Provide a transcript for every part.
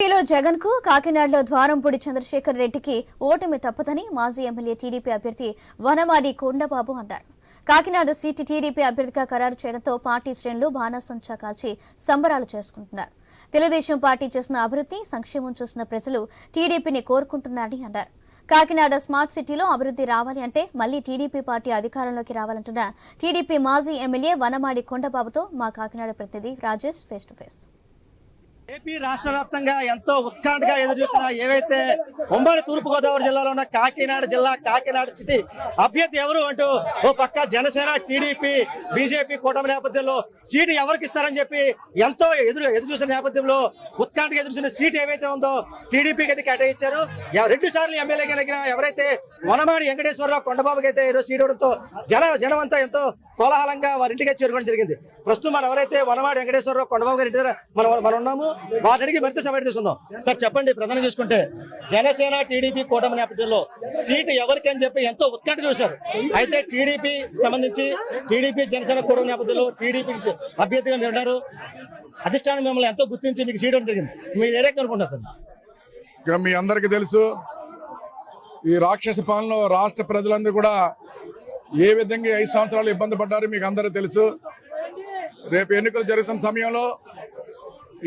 ఏపీలో జగన్కు కాకినాడలో ద్వారంపూడి చంద్రశేఖర్ రెడ్డికి ఓటమి తప్పదని మాజీ ఎమ్మెల్యే టీడీపీ అభ్యర్థి వనమాడి కొండబాబు అన్నారు. కాకినాడ సీటు టీడీపీ అభ్యర్థిగా ఖరారు చేయడంతో పార్టీ శ్రేణులు బాణాసంచా కాల్చి సంబరాలు చేసుకుంటున్నారు. తెలుగుదేశం పార్టీ చేసిన అభివృద్ధి సంక్షేమం చూసిన ప్రజలు టీడీపీని కోరుకుంటున్నారని అన్నారు. కాకినాడ స్మార్ట్ సిటీలో అభివృద్ధి రావాలి అంటే మళ్ళీ టీడీపీ పార్టీ అధికారంలోకి రావాలంటున్న టీడీపీ మాజీ ఎమ్మెల్యే వనమాడి కొండబాబుతో మా కాకినాడ ప్రతినిధి Rajesh face to face AP రాష్ట్ర వ్యాప్తంగా ఎంతో ఉత్కంఠగా ఎదురు ఏవైతే ఉమ్మడి తూర్పుగోదావరి జిల్లాలో ఉన్న కాకినాడ జిల్లా కాకినాడ సిటీ అభ్యర్థి ఎవరు అంటూ ఓ పక్క జనసేన టీడీపీ బీజేపీ కూటమి నేపథ్యంలో సీటు ఎవరికి ఇస్తారని చెప్పి ఎంతో ఎదురు ఎదురు చూసిన నేపథ్యంలో ఉత్కంఠగా ఎదురు చూసిన సీటు ఏవైతే ఉందో టీడీపీకి అయితే కేటాయించారు. రెండు సార్లు ఎమ్మెల్యేగా కలిగిన ఎవరైతే వనమాడి వెంకటేశ్వరరావు కొండబాబుకి అయితే ఈరోజు సీటు ఇవ్వడంతో జన జనం అంతా ఎంతో కోలాహలంగా వారి ఇంటికి చేరుకోవడం జరిగింది. ప్రస్తుతం మనం ఎవరైతే వనవాడి వెంకటేశ్వరరావు కొండబాబు గారి మనం మనం ఉన్నాము వారి అడిగి మరింత సమయం తీసుకుందాం సార్ చెప్పండి ప్రధానం చూసుకుంటే జనసేన టీడీపీ కూటమి నేపథ్యంలో సీటు ఎవరికి అని చెప్పి ఎంతో ఉత్కంఠ చూశారు. అయితే టీడీపీ సంబంధించి టీడీపీ జనసేన కూటమి నేపథ్యంలో టీడీపీ అభ్యర్థిగా మీరు ఉన్నారు అధిష్టానం మిమ్మల్ని ఎంతో గుర్తించి మీకు సీటు జరిగింది. మీరు ఏరే రకంగా ఇక మీ అందరికీ తెలుసు ఈ రాక్షస పాలనలో రాష్ట్ర ప్రజలందరూ కూడా ఏ విధంగా ఐదు సంవత్సరాలు ఇబ్బంది పడ్డారో మీకు అందరూ తెలుసు. రేపు ఎన్నికలు జరుగుతున్న సమయంలో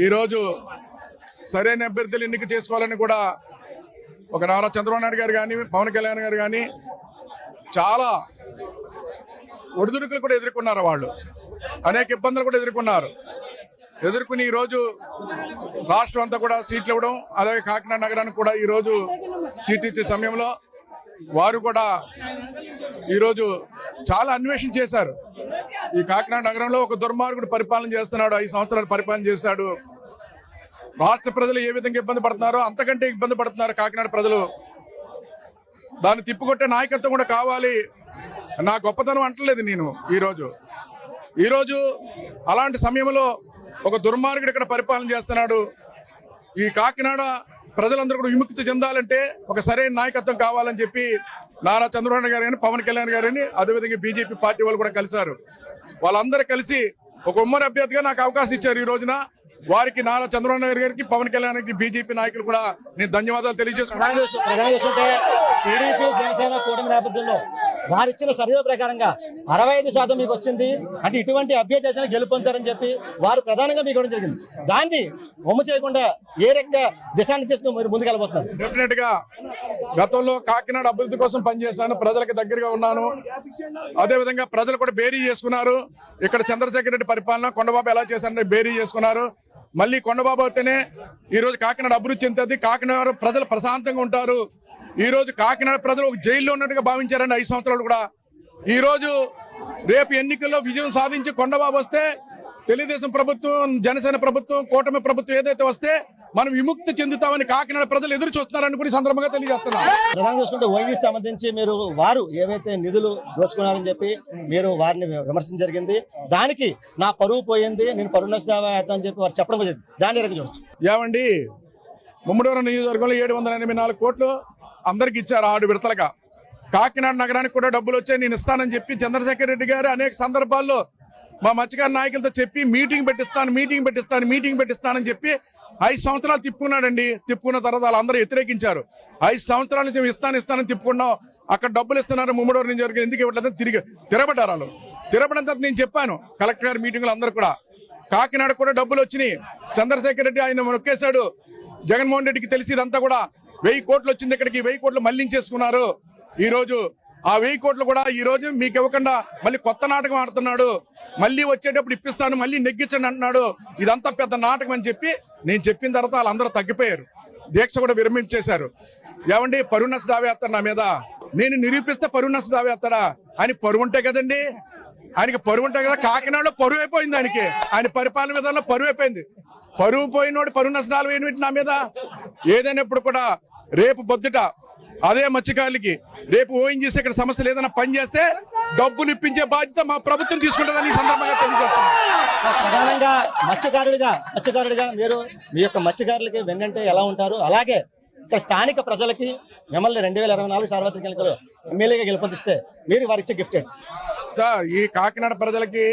ఈరోజు సరైన అభ్యర్థులు ఎన్నిక చేసుకోవాలని కూడా ఒక నారా చంద్రబాబు నాయుడు గారు కానీ పవన్ కళ్యాణ్ గారు కానీ చాలా ఒడిదుడుకులు కూడా ఎదుర్కొన్నారు వాళ్ళు. అనేక ఇబ్బందులు కూడా ఎదుర్కొన్నారు. ఎదుర్కొని ఈరోజు రాష్ట్రం అంతా కూడా సీట్లు ఇవ్వడం అలాగే కాకినాడ నగరానికి కూడా ఈరోజు సీట్ ఇచ్చే సమయంలో వారు కూడా ఈరోజు చాలా అన్వేషణ చేశారు. ఈ కాకినాడ నగరంలో ఒక దుర్మార్గుడు పరిపాలన చేస్తున్నాడు ఐదు సంవత్సరాలు పరిపాలన చేశాడు. రాష్ట్ర ప్రజలు ఏ విధంగా ఇబ్బంది పడుతున్నారో అంతకంటే ఇబ్బంది పడుతున్నారు కాకినాడ ప్రజలు. దాన్ని తిప్పుకొట్టే నాయకత్వం కూడా కావాలి. నా గొప్పతనం అంటలేదు నేను ఈరోజు. ఈరోజు అలాంటి సమయంలో ఒక దుర్మార్గుడు ఇక్కడ పరిపాలన చేస్తున్నాడు. ఈ కాకినాడ ప్రజలందరూ కూడా విముక్తి చెందాలంటే ఒక సరైన నాయకత్వం కావాలని చెప్పి నారా చంద్రబాబు గారు కానీ పవన్ కళ్యాణ్ గారిని అదేవిధంగా బీజేపీ పార్టీ వాళ్ళు కూడా కలిశారు. వాళ్ళందరూ కలిసి ఒక ఉమ్మడి అభ్యర్థిగా నాకు అవకాశం ఇచ్చారు ఈ రోజున. వారికి నారా చంద్రబాబు నాయుడు గారికి పవన్ కళ్యాణ్ గారికి బీజేపీ నాయకులు కూడా నేను ధన్యవాదాలు తెలియజేసుకున్నాను టీడీపీ జనసేన కూటమి నేపథ్యంలో వారిచ్చిన సర్వే ప్రకారంగా అరవై ఐదు శాతం మీకు వచ్చింది. అంటే ఇటువంటి అభ్యర్థి అయితే గెలుపొందారని చెప్పి వారు ప్రధానంగా మీకు ఇవ్వడం జరిగింది. దాన్ని ఒమ్ము చేయకుండా ఏ రకంగా దిశానిర్దేశం మీరు ముందుకెళ్ళబోతున్నారు? డెఫినెట్గా గతంలో కాకినాడ అభివృద్ధి కోసం పనిచేస్తాను ప్రజలకు దగ్గరగా ఉన్నాను. అదే విధంగా ప్రజలు కూడా బేరీ చేసుకున్నారు. ఇక్కడ చంద్రశేఖర్ రెడ్డి పరిపాలన కొండబాబు ఎలా చేశారంటే బేరీ చేసుకున్నారు. మళ్ళీ కొండబాబు అయితేనే ఈ రోజు కాకినాడ అభివృద్ధి చెందుతుంది. కాకినాడ ప్రజలు ప్రశాంతంగా ఉంటారు. ఈ రోజు కాకినాడ ప్రజలు ఒక జైల్లో ఉన్నట్టుగా భావించారండి ఐదు సంవత్సరాలు కూడా. ఈ రోజు రేపు ఎన్నికల్లో విజయం సాధించి కొండబాబు వస్తే తెలుగుదేశం ప్రభుత్వం జనసేన ప్రభుత్వం కూటమి ప్రభుత్వం ఏదైతే వస్తే మనం విముక్తి చెందుతామని కాకినాడ ప్రజలు ఎదురు చూస్తున్నారని కూడా సందర్భంగా తెలియజేస్తున్నాం. ప్రధానంగా చూసుకుంటే వైద్య సంబంధించి మీరు వారు ఏవైతే నిధులు దోచుకున్నారని చెప్పి మీరు వారిని విమర్శించడం జరిగింది. దానికి నా పరువు పోయింది నేను పరువు నష్టం అని చెప్పి వారు చెప్పడం జరిగింది. దాని రకంగా చూడొచ్చు. ఏమండి? ముమ్మడివరం నియోజకవర్గంలో ఏడు వందల ఎనభై నాలుగు కోట్లు అందరికి ఇచ్చారు ఆరు విడతలుగా. కాకినాడ నగరానికి కూడా డబ్బులు వచ్చాయి నేను ఇస్తానని చెప్పి చంద్రశేఖర్ రెడ్డి గారు అనేక సందర్భాల్లో మా మత్స్యకార నాయకులతో చెప్పి మీటింగ్ పెట్టిస్తాను మీటింగ్ పెట్టిస్తాను మీటింగ్ పెట్టిస్తానని చెప్పి ఐదు సంవత్సరాలు తిప్పుకున్నాడండి. తిప్పుకున్న తర్వాత వాళ్ళందరూ వ్యతిరేకించారు. ఐదు సంవత్సరాల నుంచి మేము ఇస్తాను ఇస్తానని తిప్పుకున్నాం. అక్కడ డబ్బులు ఇస్తున్నారు ముమడువరి నుంచి వరకు ఎందుకు ఇవ్వట్లేదు తిరిగి తిరగబడ్డారు వాళ్ళు. తిరగబడిన తర్వాత నేను చెప్పాను కలెక్టర్ గారి మీటింగ్లో అందరూ కూడా. కాకినాడ కూడా డబ్బులు వచ్చినాయి. చంద్రశేఖర్ రెడ్డి ఆయన నొక్కేశాడు. జగన్మోహన్ రెడ్డికి తెలిసి ఇదంతా కూడా వెయ్యి కోట్లు వచ్చింది ఇక్కడికి వెయ్యి కోట్లు మళ్ళించేసుకున్నారు. ఈ రోజు ఆ వెయ్యి కోట్లు కూడా ఈ రోజు మీకు ఇవ్వకుండా మళ్ళీ కొత్త నాటకం ఆడుతున్నాడు. మళ్ళీ వచ్చేటప్పుడు ఇప్పిస్తాను మళ్ళీ నెగ్గించండి అంటున్నాడు. ఇదంతా పెద్ద నాటకం అని చెప్పి నేను చెప్పిన తర్వాత వాళ్ళందరూ తగ్గిపోయారు. దీక్ష కూడా విరమించేశారు. ఏమండి పరుణస్ దావేస్తాడు నా మీద? నేను నిరూపిస్తే పరుణస్ దావేస్తాడా అని పరువు ఉంటే కదండి. ఆయనకి పరువు ఉంటాయి కదా కాకినాడలో పరువు అయిపోయింది ఆయనకి. ఆయన పరిపాలన విధానంలో పరువు అయిపోయింది. పరువు పోయినోడు పరువు నష్టాలు ఏమిటి నా మీద. ఏదైనప్పుడు కూడా రేపు పొద్దుట అదే మత్స్యకారులకి రేపు ఓఎన్జీసీ ఇక్కడ సమస్యలు ఏదైనా పని చేస్తే డబ్బులు ఇప్పించే బాధ్యత మా ప్రభుత్వం తీసుకుంటుందని ఈ సందర్భంగా తెలియజేస్తున్నాం. ప్రధానంగా మత్స్యకారుడిగా మత్స్యకారుడిగా మీరు మీ యొక్క మత్స్యకారులకి వెన్నంటే ఎలా ఉంటారు? అలాగే ఇక్కడ స్థానిక ప్రజలకి మిమ్మల్ని రెండు వేల ఇరవై నాలుగు సార్వత్రిక ఎన్నికలు ఎమ్మెల్యేగా గెలుపొందిస్తే మీరు వారిచ్చే గిఫ్ట్ సార్ ఈ కాకినాడ ప్రజలకి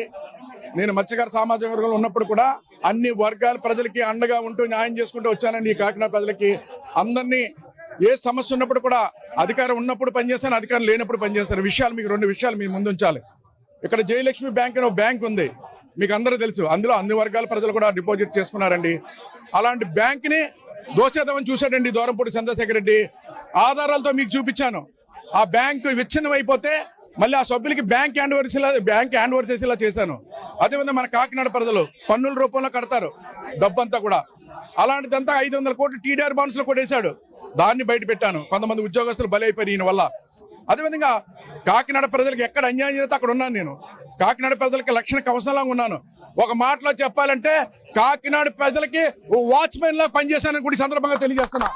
నేను మత్స్యకార సామాజిక వర్గంలో ఉన్నప్పుడు కూడా అన్ని వర్గాల ప్రజలకి అండగా ఉంటూ న్యాయం చేసుకుంటూ వచ్చానండి ఈ కాకినాడ ప్రజలకి. అందరినీ ఏ సమస్య ఉన్నప్పుడు కూడా అధికారం ఉన్నప్పుడు పనిచేస్తాను అధికారం లేనప్పుడు పనిచేస్తాను. విషయాలు మీకు రెండు విషయాలు మీ ముందు ఉంచాలి. ఇక్కడ జయలక్ష్మి బ్యాంక్ అనే ఒక బ్యాంక్ ఉంది. మీకు అందరూ తెలుసు. అందులో అన్ని వర్గాల ప్రజలు కూడా డిపాజిట్ చేసుకున్నారండి. అలాంటి బ్యాంక్ని దోచేద్దామని చూశాడండి దూరంపూడి చంద్రశేఖర్ రెడ్డి. ఆధారాలతో మీకు చూపించాను. ఆ బ్యాంకు విచ్ఛిన్నం అయిపోతే మళ్ళీ ఆ సభ్యులకి బ్యాంక్ హ్యాండ్ ఓవర్సేలా బ్యాంక్ హ్యాండ్ ఓవర్ చేసేలా చేశాను. అదేవిధంగా మన కాకినాడ ప్రజలు పన్నుల రూపంలో కడతారు. డబ్బంతా కూడా. అలాంటిదంతా ఐదు వందల కోట్లు టీడీఆర్ బాండ్స్లో కూడా కొట్టేశాడు. దాన్ని బయట పెట్టాను. కొంతమంది ఉద్యోగస్తులు బలైపోయారు ఈయన వల్ల. అదేవిధంగా కాకినాడ ప్రజలకు ఎక్కడ అన్యాయం జరిగితే అక్కడ ఉన్నాను నేను. కాకినాడ ప్రజలకి లక్షణ కవసంలా ఉన్నాను. ఒక మాటలో చెప్పాలంటే కాకినాడ ప్రజలకి ఓ వాచ్మెన్ లా పనిచేశానని కూడా సందర్భంగా తెలియజేస్తున్నా.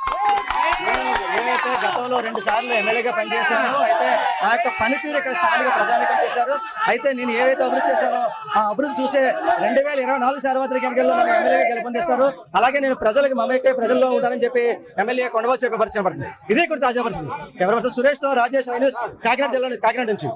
ఏవైతే గతంలో రెండు సార్లు ఎమ్మెల్యేగా పనిచేశాను. అయితే ఆ యొక్క పనితీరు ఇక్కడ స్థానిక ప్రజానికం చూశారు. అయితే నేను ఏవైతే అభివృద్ధి చేశానో ఆ అభివృద్ధి చూసే రెండు వేల ఇరవై నాలుగు సార్వత్రిక ఎన్నికల్లో నన్ను ఎమ్మెల్యేగా గెలుపొందిస్తారు. అలాగే నేను ప్రజలకు మమేకై ప్రజల్లో ఉంటానని చెప్పి ఎమ్మెల్యే కొండవచ్చు చెప్పే పరిస్థితి కనబడుతుంది ఇదే ఇక్కడ తాజా పరిస్థితి. ఎవరి సురేష్తో రాజేష్ ఐనూస్ కాకినాడ జిల్లా కాకినాడ నుంచి.